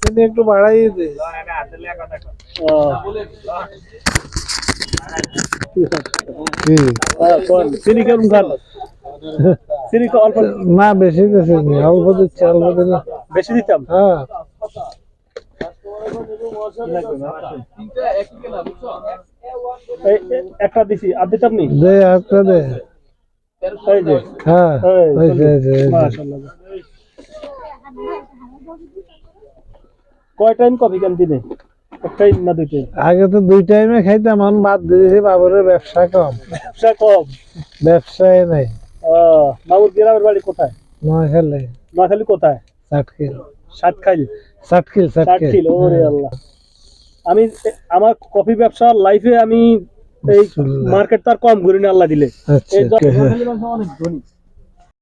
চিনি একটু বাড়াই দে। চিনি কেমন খান? চিনি অল্প না বেশি নি, অল্প দিচ্ছে অল্প দিলে বেশি দিতাম? হ্যাঁ। একটা দিছি আর দিতাম নি দে একটা দে এই যে হ্যাঁ এই, হয়েছে হয়েছে হয়েছে। মাশাআল্লাহ কয় টাইম কফি কেন দিনে একটাই না দুইটাই আগে তো দুই টাইমে খাইতাম এখন বাদ দিয়েছি বাবুরের ব্যবসা কম ব্যবসা কম ব্যবসায় নাই আহ, বাবুর গ্রামের বাড়ি কোথায় নোয়াখালী নোয়াখালী কোথায় চাটকিল। সাতখাইল সাতখিল সাতখিল ওরে আল্লাহ। আমি আমার কফি ব্যবসা লাইফে আমি এই। মার্কেট তার কম ঘুরি না আল্লাহ দিলে। আচ্ছা অনেক ধনী।